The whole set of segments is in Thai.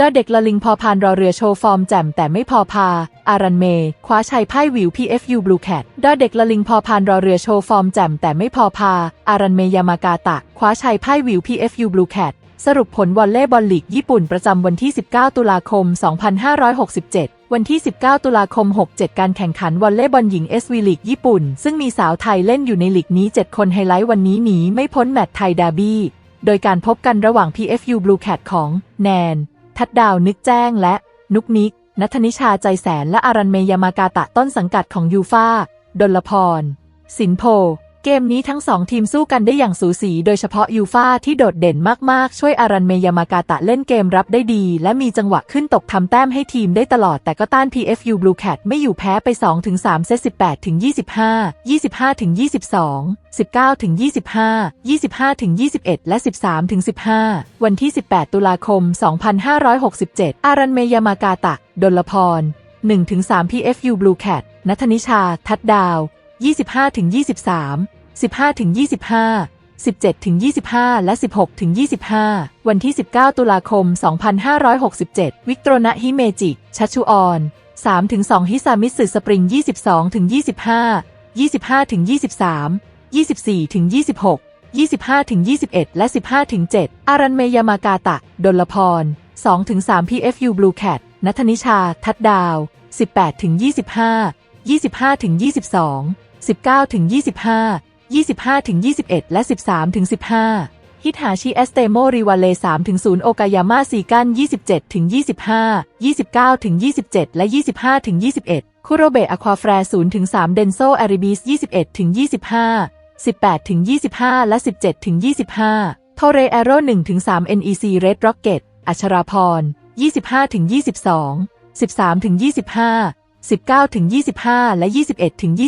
ดอเด็กละลิงพอพานรอเรือโชว์ฟอร์มแจ่มแต่ไม่พอพา อารันเมย์คว้าชัยพ่าวิว PFU Blue Cat ดอเด็กละลิงพอพานรอเรือโชว์ฟอร์มแจ่มแต่ไม่พอพา อารันเมย์ยามากาตะ คว้าชัยพ่าวิว PFU Blue Cat สรุปผลวอลเลย์บอลลีกญี่ปุ่นประจำวันที่ 19 ตุลาคม 2567 วันที่ 19 ตุลาคม 67 การแข่งขันวอลเลย์บอลหญิง SV ลีกญี่ปุ่น ซึ่งมีสาวไทยเล่นอยู่ในลีกนี้ 7 คนไฮไลท์วันนี้หนีไม่พ้นแมตช์ไทยดาร์บี้ โดยการพบกันระหว่าง PFU Blue Cat ของแนน ทัดดาวนึกแจ้งและนุกนิกนัทนิชาใจแสนและอารันเมยามากาตะต้นสังกัดของยูฟาดลพร สินโพ เกมนี้ทั้งสองทีมสู้กันได้อย่างสูสี โดยเฉพาะยูฟาที่โดดเด่นมาก ๆ ช่วยอารันเมยามากาตะเล่นเกมรับได้ดี และมีจังหวะขึ้นตกทำแต้มให้ทีมได้ตลอดแต่ก็ต้าน PFU Blue Cat ไม่อยู่แพ้ไป 2-3 เซต 18-25 25-22 19-25 25-21 และ 13-15 วันที่ 18 ตุลาคม 2567 อารันเมยามากาตะ ดลพร1-3 PFU Blue Cat นัทนิชา ทัดดาว 25-23 15-25 17-25 และ 16-25 วันที่ 19 ตุลาคม 2567 วิกโตรนะฮิเมจิ ชัชชุออน3-2ฮิซามิสึสปริง 22-25 25-23 24-26 25-21 และ 15-7อารันเมยามากาตะ ดลพร2-3 PFU Blue Cat นัทนิชา ทัดดาว 18-25 25-22 19-25 25-21 และ 13-15ฮิตฮาชิเอสเตโมริวาเล3-0โอกายาม่าซีกัน27-25 29-27 และ 25-21 คุโรเบะอควาแฟร์0-3เดนโซแอริบิส21-25 18-25 และ 17-25 โทเรแอโร่1-3 NEC Red Rocket อัชราพร 25-22 13-25 19-25 และ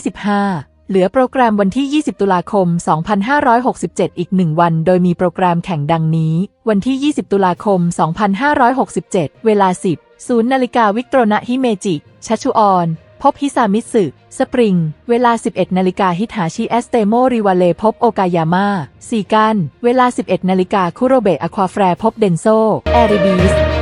21-25 เหลือโปรแกรมวันที่ 20 ตุลาคม 2567 อีก 1 วัน โดยมีโปรแกรมแข่งดังนี้ วันที่ 20 ตุลาคม 2567 เวลา 10ศูนย์นาฬิกาวิกโตรนะฮิเมจิ ชัชชุออน พบฮิซามิสึ สปริง เวลา 11 นาฬิกาฮิตาชิเอสเตโมริวาเลพบโอกายาม่าซีกัน เวลา 11 นาฬิกาคุโรเบะอควาแฟร์พบเดนโซ แอริบีส